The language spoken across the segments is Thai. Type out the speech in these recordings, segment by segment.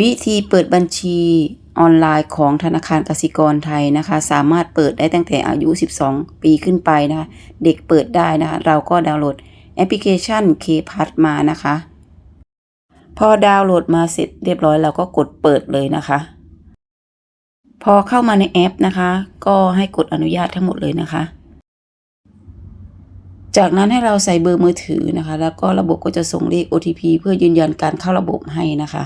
วิธีเปิดบัญชีออนไลน์ของธนาคารกสิกรไทยนะคะ สามารถเปิดได้ตั้งแต่อายุ 12 ปีขึ้นไปนะคะ เด็กเปิดได้นะคะ เราก็ดาวน์โหลดแอปพลิเคชัน k p a s มานะคะ พอดาวน์โหลดมาเสร็จเรียบร้อยเราก็กดเปิดเลยนะคะ พอเข้ามาในแอปนะคะ ก็ให้กดอนุญาตทั้งหมดเลยนะคะ จากนั้นให้เราใส่เบอร์มือถือนะคะ แล้วก็ระบบก็จะส่งเลข OTP เพื่อยืนยันการเข้าระบบให้นะคะ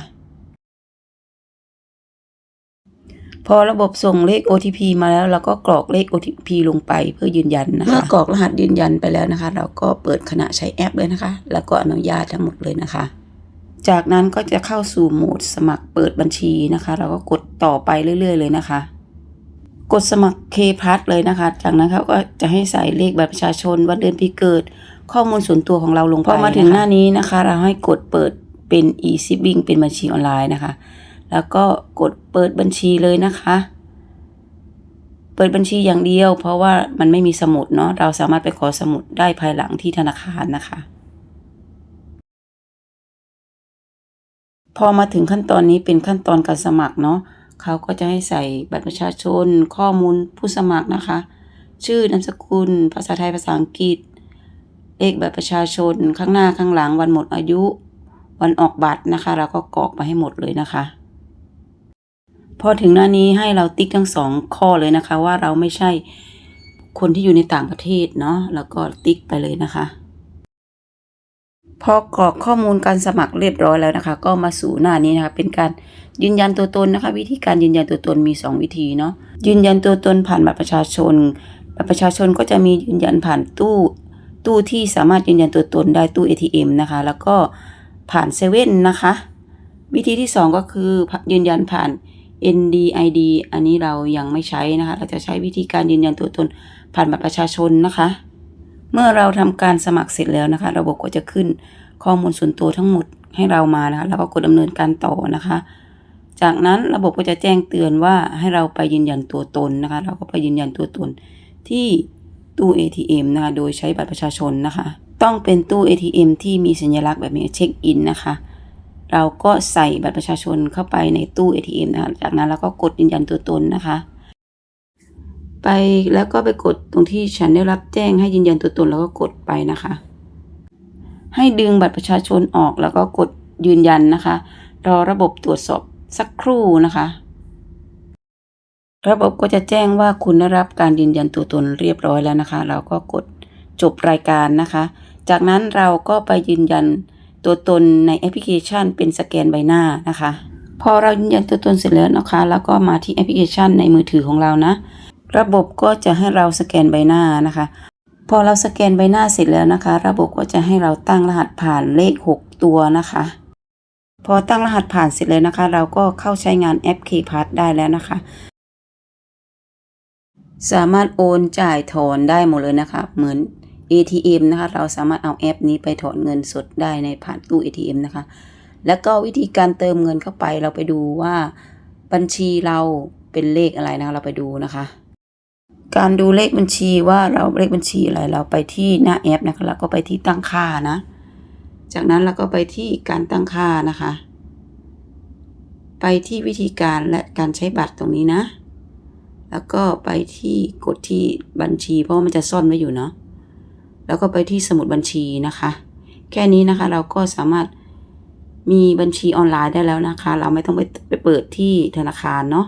พอระบบส่งเลข OTP มาแล้วเราก็กรอกเลข OTP ลงไปเพื่อยืนยันนะคะเมื่อกรอกรหัสยืนยันไปแล้วนะคะ เราก็เปิดขณะใช้แอปเลยนะคะ แล้วก็อนุญาตทั้งหมดเลยนะคะ จากนั้นก็จะเข้าสู่โหมดสมัครเปิดบัญชีนะคะ เราก็กดต่อไปเรื่อย ๆ เลยนะคะ กดสมัคร K p l u s เลยนะคะ จากนั้นเขาก็จะให้ใส่เลขบัตรประชาชนวันเดือนปีเกิด ข้อมูลส่วนตัวของเราลงไปพอมาถึงหน้านี้นะคะ เราให้กดเปิดเป็น e s i b i n g เป็นบัญชีออนไลน์นะคะ แล้วก็กดเปิดบัญชีเลยนะคะ เปิดบัญชีอย่างเดียว เพราะว่ามันไม่มีสมุดเนาะเราสามารถไปขอสมุดได้ภายหลังที่ธนาคารนะคะ พอมาถึงขั้นตอนนี้เป็นขั้นตอนการสมัครเนาะเขาก็จะให้ใส่บัตรประชาชน ข้อมูลผู้สมัครนะคะ ชื่อนามสกุล ภาษาไทยภาษาอังกฤษเลขบัตรประชาชนข้างหน้าข้างหลังวันหมดอายุ วันออกบัตรนะคะ เราก็กรอกไปให้หมดเลยนะคะ พอถึงหน้านี้ให้เราติ๊กทั้งสองข้อเลยนะคะ ว่าเราไม่ใช่คนที่อยู่ในต่างประเทศเนาะแล้วก็ติ๊กไปเลยนะคะพอกรอกข้อมูลการสมัครเรียบร้อยแล้วนะคะ ก็มาสู่หน้านี้นะคะ เป็นการยืนยันตัวตนนะคะ วิธีการยืนยันตัวตนมี 2 วิธีเนาะยืนยันตัวตนผ่านบัตรประชาชนบัตรประชาชนก็จะมียืนยันผ่านตู้ตู้ที่สามารถยืนยันตัวตนได้ตู้ ATM นะคะ แล้วก็ผ่านเซเว่นนะคะ วิธีที่ 2 ก็คือยืนยันผ่าน NDID อันนี้เรายังไม่ใช้นะคะ เราจะใช้วิธีการยืนยันตัวตนผ่านบัตรประชาชนนะคะ เมื่อเราทำการสมัครเสร็จแล้วนะคะ ระบบก็จะขึ้นข้อมูลส่วนตัวทั้งหมดให้เรามานะคะ แล้วก็กดดำเนินการต่อนะคะ จากนั้นระบบก็จะแจ้งเตือนว่าให้เราไปยืนยันตัวตนนะคะ เราก็ไปยืนยันตัวตนที่ตู้ ATM นะคะ โดยใช้บัตรประชาชนนะคะ ต้องเป็นตู้ ATM ที่มีสัญลักษณ์แบบนี้เช็คอินนะคะ เราก็ใส่บัตรประชาชนเข้าไปในตู้ ATM นะคะจากนั้นเราก็กดยืนยันตัวตนนะคะ ไปแล้วก็ไปกดตรงที่ฉันได้รับแจ้งให้ยืนยันตัวตนแล้วก็กดไปนะคะ ให้ดึงบัตรประชาชนออกแล้วก็กดยืนยันนะคะ รอระบบตรวจสอบสักครู่นะคะ ระบบก็จะแจ้งว่าคุณได้รับการยืนยันตัวตนเรียบร้อยแล้วนะคะ เราก็กดจบรายการนะคะ จากนั้นเราก็ไปยืนยัน ตัวตนในแอปพลิเคชัน เป็นสแกนใบหน้านะคะ พอเรายืนยันตัวตนเสร็จแล้วนะคะ แล้วก็มาที่แอปพลิเคชันในมือถือของเรานะ ระบบก็จะให้เราสแกนใบหน้านะคะ พอเราสแกนใบหน้าเสร็จแล้วนะคะ ระบบก็จะให้เราตั้งรหัสผ่านเลข 6 ตัวนะคะ พอตั้งรหัสผ่านเสร็จเลยนะคะ เราก็เข้าใช้งานแอป KPass ได้แล้วนะคะสามารถโอนจ่ายถอนได้หมดเลยนะคะ เหมือน ATM นะคะ เราสามารถเอาแอปนี้ไปถอนเงินสดได้ในผ่านตู้ ATM นะคะ แล้วก็วิธีการเติมเงินเข้าไปเราไปดูว่าบัญชีเราเป็นเลขอะไรนะคะเราไปดูนะคะ การดูเลขบัญชีว่าเราเลขบัญชีอะไรเราไปที่หน้าแอปนะคะแล้วก็ไปที่ตั้งค่านะ จากนั้นเราก็ไปที่การตั้งค่านะคะ ไปที่วิธีการและการใช้บัตรตรงนี้นะ แล้วก็ไปที่กดที่บัญชีเพราะมันจะซ่อนไว้อยู่เนาะ แล้วก็ไปที่สมุดบัญชีนะคะ แค่นี้นะคะเราก็สามารถมีบัญชีออนไลน์ได้แล้วนะคะ เราไม่ต้องไปไปเปิดที่ธนาคารเนาะ